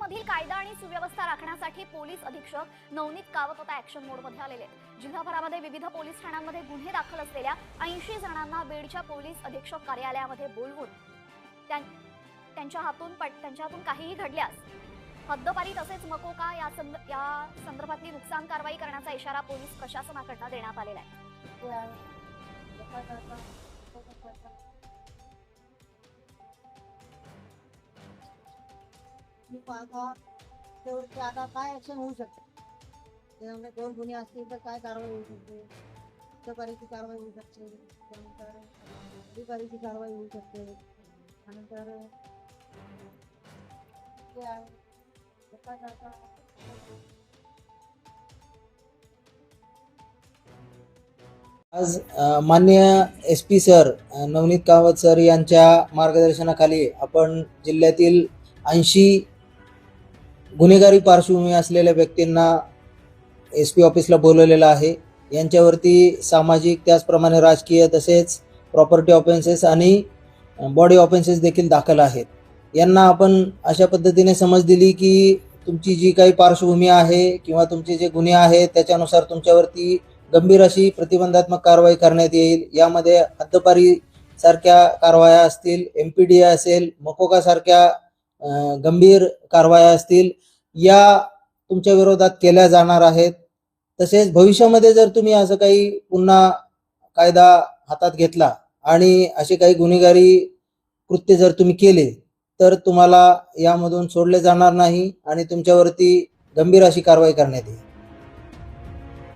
मधील कायदा आणि सुव्यवस्था राखण्यासाठी पोलीस अधीक्षक नवनीत कावत आता ऍक्शन मोडमध्ये आलेले आहेत. जिल्हाभरामध्ये विविध पोलीस ठाण्यांमध्ये गुन्हे दाखल असलेल्या ऐंशी जणांना बीडच्या पोलीस अधीक्षक कार्यालयामध्ये बोलवून त्यां- त्यांच्या हातून पट- त्यांच्या हातून काहीही घडल्यास हद्दपारी तसेच मकोका या संद या संदर्भातली नुकसान कारवाई करण्याचा इशारा पोलीस प्रशासनाकडनं देण्यात आलेला आहे. मी पाहता ते आता काय ऍक्शन होऊ शकते? त्यामुळे दोन गुन्हे असतील तर काय कारवाई होऊ शकते? हत्यापारीची कारवाई होऊ शकते? त्यानंतर अधिकारीची कारवाई होऊ शकते? त्यानंतर ते आहे, आज मान्य S P sir Navneet Kawat sir यांच्या मार्गदर्शनाखाली आपण जिल्ह्यातील ऐंशी गुन्हेगारी पार्श्वभूमी असलेल्या व्यक्तींना एस पी ऑफिसला बोलवलेलं आहे. यांच्यावरती सामाजिक त्याचप्रमाणे राजकीय तसेच प्रॉपर्टी ऑफेन्सेस आणि बॉडी ऑफेन्सेस देखील दाखल आहेत. यांना आपण अशा पद्धतीने समज दिली की तुमची जी काही पार्श्वभूमी आहे किंवा तुमचे जे गुन्हे आहेत त्याच्यानुसार तुमच्यावरती गंभीर अशी प्रतिबंधात्मक कारवाई करण्यात येईल. यामध्ये हद्दपारी सारख्या कारवाया असतील एम पी डी असेल मकोका सारख्या गंभीर कारवाया असतील या तुमच्या विरोधात केल्या जाणार आहेत. तसेच भविष्यामध्ये जर तुम्ही असं काही पुन्हा कायदा हातात घेतला आणि असे काही गुन्हेगारी कृत्य जर तुम्ही केले तर तुम्हाला यामधून सोडले जाणार नाही आणि तुमच्यावरती गंभीर अशी कारवाई करण्यात येईल.